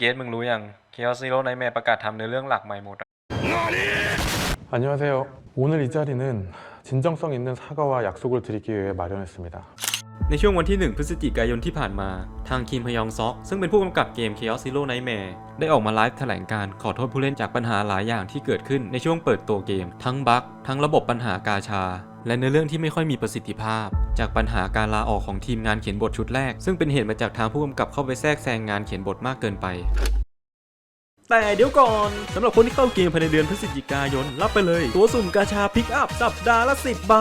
เกตมึงรู้ยัง Chaos Zero Nightmare ประกาศทำในอเรื่องหลักใหม่หมดอะ 안녕하세요. 오늘 이 자리는 진정성 있는 사과와 약속을 드리기 위해 마련했습니다. ในช่วงวันที่ 1 พฤศจิกายนที่ผ่านมา ทางคิมฮยองซอกซึ่งเป็นผู้กำกับเกม Chaos Zero Nightmare ได้ออกมาไลฟ์แถลงการขอโทษผู้เล่นจากปัญหาหลายอย่างที่เกิดขึ้นในช่วงเปิดตัวเกม ทั้งบั๊กทั้งระบบปัญหากาชา และเนื้อเรื่องที่ไม่ค่อยมีประสิทธิภาพ จากปัญหาการลาออกของทีมงานเขียนบทชุดแรก ซึ่งเป็นเหตุมาจากทางผู้กำกับเข้าไปแทรกแซงงานเขียนบทมากเกินไปแต่เดี๋ยวก่อนสำหรับคนที่เข้าเกมภายในเดือนพฤศจิกายน รับไปเลย ตัวสุ่มกาชาพิกอัพสัปดาห์ละ 10 ใบ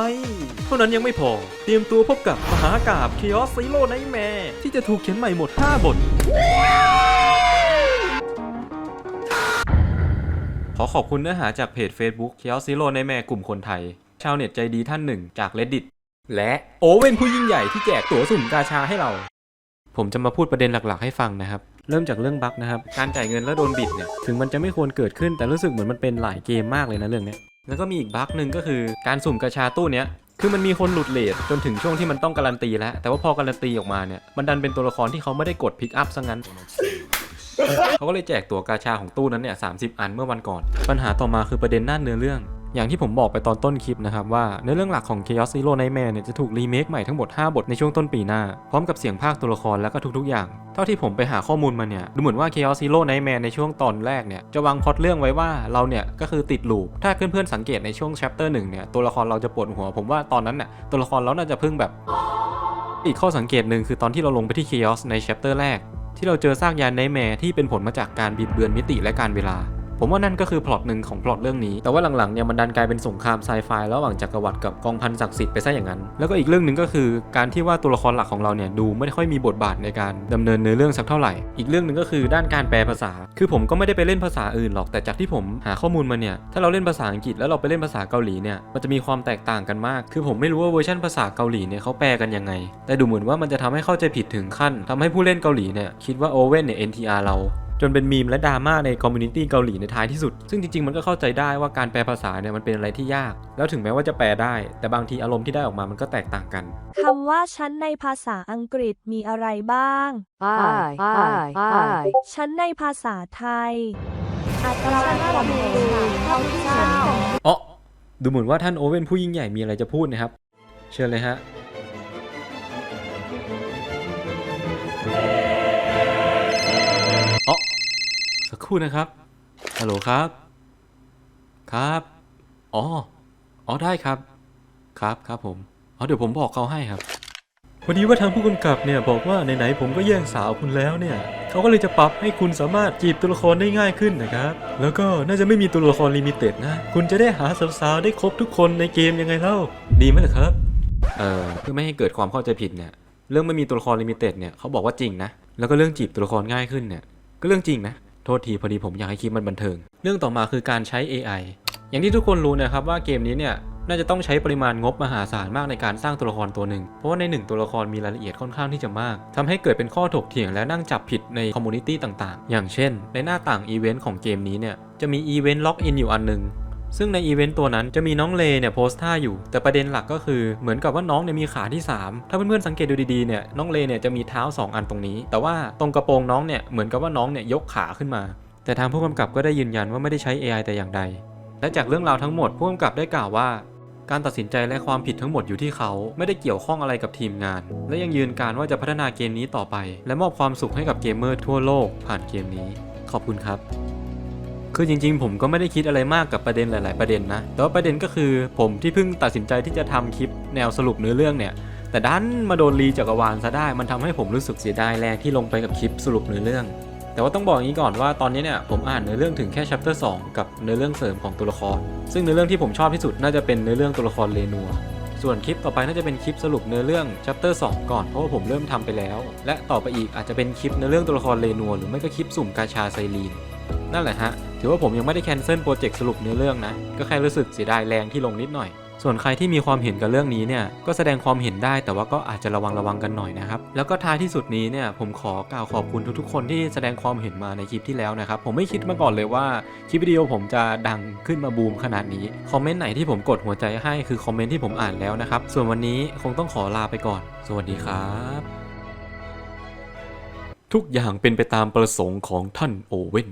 เท่านั้นยังไม่พอ เตรียมตัวพบกับมหากาบ Chaos Zero Nightmare ที่จะถูกเขียนใหม่หมด 5 บท ขอขอบคุณเนื้อหาจากเพจ Facebook Chaos Zero Nightmare กลุ่มคนไทย ชาวเน็ตใจดีท่านหนึ่งจาก Reddit และโอเว่นผู้ยิ่งใหญ่ที่แจกตั๋วสุ่มกาชาให้เรา ผมจะมาพูดประเด็นหลักๆให้ฟังนะครับ เริ่มจากเรื่องบั๊กนะครับ การจ่ายเงินแล้วโดนบิดเนี่ย ถึงมันจะไม่ควรเกิดขึ้นแต่รู้สึกเหมือนมันเป็นหลายเกมมากเลยนะเรื่องเนี้ย แล้วก็มีอีกบั๊กหนึ่งก็คือการสุ่มกาชาตู้เนี้ย คือมันมีคนหลุดเลทจนถึงช่วงที่มันต้องการันตีแล้ว แต่ว่าพอการันตีออกมาเนี่ย มันดันเป็นตัวละครที่เขาไม่ได้กดพิกอัพซะงั้น เขาก็เลยแจกตัวกาชาของตู้นั้นเนี่ยสาอันเมื่อวันก่อน ปัญหาต่อมาคือประเด็นด้านเนื้อเรื่อง อย่างที่ผมบอกไปตอนต้นคลิปนะครับว่าเนื้อเรื่องหลักของ Chaos Zero Nightmare เนี่ยจะถูกรีเมคใหม่ทั้งหมด 5 บทในช่วงต้นปีหน้า พร้อมกับเสียงภาคตัวละครแล้วก็ทุกๆ อย่าง เท่าที่ผมไปหาข้อมูลมาเนี่ย ดูเหมือนว่า Chaos Zero Nightmare ในช่วงตอนแรกเนี่ย จะวางพล็อตเรื่องไว้ว่าเราเนี่ย ก็คือติดลูป ถ้าเพื่อนๆสังเกตในช่วง chapter 1เนี่ยตัวละครเราจะปวดหัว ผมว่าตอนนั้นเนี่ยตัวละครเราน่าจะเพิ่งแบบ อีกข้อสังเกตหนึ่งคือตอนที่เราลงไปที่ Chaos ใน chapter แรก ที่เราเจอซากยานไนแมร์ที่เป็นผลมาจากการบิดเบือนมิติและการเวลา ผมว่านั่นก็คือพล็อตหนึ่งของพล็อตเรื่องนี้ แต่ว่าหลังๆเนี่ยมันดันกลายเป็นสงครามไซไฟระหว่างจักรวรรดิกับกองพันศักดิ์สิทธิ์ไปซะอย่างนั้น แล้วก็อีกเรื่องหนึ่งก็คือ การที่ว่าตัวละครหลักของเราเนี่ยดูไม่ค่อยมีบทบาทในการดำเนินเนื้อเรื่องสักเท่าไหร่ อีกเรื่องหนึ่งก็คือด้านการแปลภาษา คือผมก็ไม่ได้ไปเล่นภาษาอื่นหรอก แต่จากที่ผมหาข้อมูลมาเนี่ย ถ้าเราเล่นภาษาอังกฤษแล้วเราไปเล่นภาษาเกาหลีเนี่ย มันจะมีความแตกต่างกันมาก คือผมไม่รู้ว่าเวอร์ชันภาษาเกาหลีเนี่ยเขาแปลกันยังไง แต่ดูเหมือนว่ามันจะทำให้เข้าใจผิดถึงขั้นทำให้ผู้เล่นเกาหลีเนี่ยคิดว่าโอเว่นเนี่ย NTR เรา จนเป็นมีมและดราม่าในคอมมูนิตี้เกาหลีในท้ายที่สุด ซึ่งจริงๆ มันก็เข้าใจได้ว่าการแปลภาษาเนี่ยมันเป็นอะไรที่ยาก แล้วถึงแม้ว่าจะแปลได้ แต่บางทีอารมณ์ที่ได้ออกมามันก็แตกต่างกัน คำว่าฉันในภาษาอังกฤษมีอะไรบ้าง I, I, I, ฉันในภาษาไทย อัตราความเร็วข้าพเจ้า อ๋อดูเหมือนว่าท่านโอเว่นผู้ยิ่งใหญ่มีอะไรจะพูดนะครับ เชิญเลยฮะ ครู่นะครับ ฮัลโหลครับ ครับ อ๋อ อ๋อได้ครับ ครับครับผม อ๋อเดี๋ยวผมบอกเขาให้ครับพอดีว่าทางผู้กำกับเนี่ยบอกว่าไหนๆผมก็แย่งสาวคุณแล้วเนี่ย เขาก็เลยจะปรับให้คุณสามารถจีบตัวละครได้ง่ายขึ้นนะครับ แล้วก็น่าจะไม่มีตัวละครลิมิเต็ดนะ คุณจะได้หาสาวๆได้ครบทุกคนในเกมยังไงเล่า ดีไหมล่ะครับ เออเพื่อไม่ให้เกิดความเข้าใจผิดเนี่ย เรื่องไม่มีตัวละครลิมิเต็ดเนี่ยเขาบอกว่าจริงนะ แล้วก็เรื่องจีบตัวละครง่ายขึ้นเนี่ย ก็เรื่องจริงนะ โทษทีพอดีผมอยากให้คลิปมันบันเทิง เรื่องต่อมาคือการใช้ AI อย่างที่ทุกคนรู้นะครับว่าเกมนี้เนี่ยน่าจะต้องใช้ปริมาณงบมหาศาลมากในการสร้างตัวละครตัวหนึ่ง เพราะว่าในหนึ่งตัวละครมีรายละเอียดค่อนข้างที่จะมากทำให้เกิดเป็นข้อถกเถียงและนั่งจับผิดในคอมมูนิตี้ต่างๆ อย่างเช่น ในหน้าต่างอีเวนต์ของเกมนี้เนี่ยจะมีอีเวนต์ล็อกอินอยู่อันหนึง ซึ่งในอีเวนต์ตัวนั้นจะมีน้องเลเนี่ยโพสท่าอยู่ แต่ประเด็นหลักก็คือเหมือนกับว่าน้องเนี่ยมีขาที่ 3 ถ้าเพื่อนๆสังเกตดูดีๆเนี่ยน้องเลเนี่ยจะมีเท้า 2 อันตรงนี้ แต่ว่าตรงกระโปรงน้องเนี่ยเหมือนกับว่าน้องเนี่ยยกขาขึ้นมา แต่ทางผู้กำกับก็ได้ยืนยันว่าไม่ได้ใช้ AI แต่อย่างใด และจากเรื่องราวทั้งหมดผู้กำกับได้กล่าวว่าการตัดสินใจและความผิดทั้งหมดอยู่ที่เขาไม่ได้เกี่ยวข้องอะไรกับทีมงาน และยังยืนการว่าจะพัฒนาเกมนี้ต่อไป และมอบความสุขให้กับเกมเมอร์ทั่วโลกผ่านเกมนี้ ขอบคุณครับ คือจริงๆ ผมก็ไม่ได้คิดอะไรมากกับประเด็นหลาย ๆ ประเด็นนะ แต่ว่าประเด็นก็คือผมที่เพิ่งตัดสินใจที่จะทำคลิปแนวสรุปเนื้อเรื่องเนี่ย แต่ดันมาโดนรีจักรวาลซะได้ มันทำให้ผมรู้สึกเสียดายแรงที่ลงไปกับคลิปสรุปเนื้อเรื่อง แต่ว่าต้องบอกอย่างนี้ก่อนว่าตอนนี้เนี่ยผมอ่านเนื้อเรื่องถึงแค่ chapter 2กับเนื้อเรื่องเสริมของตัวละคร ซึ่งเนื้อเรื่องที่ผมชอบที่สุดน่าจะเป็นเนื้อเรื่องตัวละครเลนัวส่วนคลิปต่อไปน่าจะเป็นคลิปสรุปเนื้อเรื่อง chapter 2ก่อนเพราะว่าผมเริ่มทำไปแล้ว และต่อไปอีกอาจจะเป็นคลิปเนื้อเรื่องตัวละครเลนัวหรือไม่ก็คลิปสุ่มกาชาไซรีน นั่นแหละฮะ ถือว่าผมยังไม่ได้แคนเซิลโปรเจกต์สรุปเนื้อเรื่องนะ ก็แค่รู้สึกเสียดายแรงที่ลงนิดหน่อย ส่วนใครที่มีความเห็นกับเรื่องนี้เนี่ย ก็แสดงความเห็นได้แต่ว่าก็อาจจะระวังระวังกันหน่อยนะครับ แล้วก็ท้ายที่สุดนี้เนี่ยผมขอกล่าวขอบคุณทุกๆ คนที่แสดงความเห็นมาในคลิปที่แล้วนะครับ ผมไม่คิดมาก่อนเลยว่าคลิปวิดีโอผมจะดังขึ้นมาบูมขนาดนี้ คอมเมนต์ไหนที่ผมกดหัวใจให้คือคอมเมนต์ที่ผมอ่านแล้วนะครับ ส่วนวันนี้คงต้องขอลาไปก่อน สวัสดีครับทุกอย่างเป็นไปตามประสงค์ของท่านโอเว่น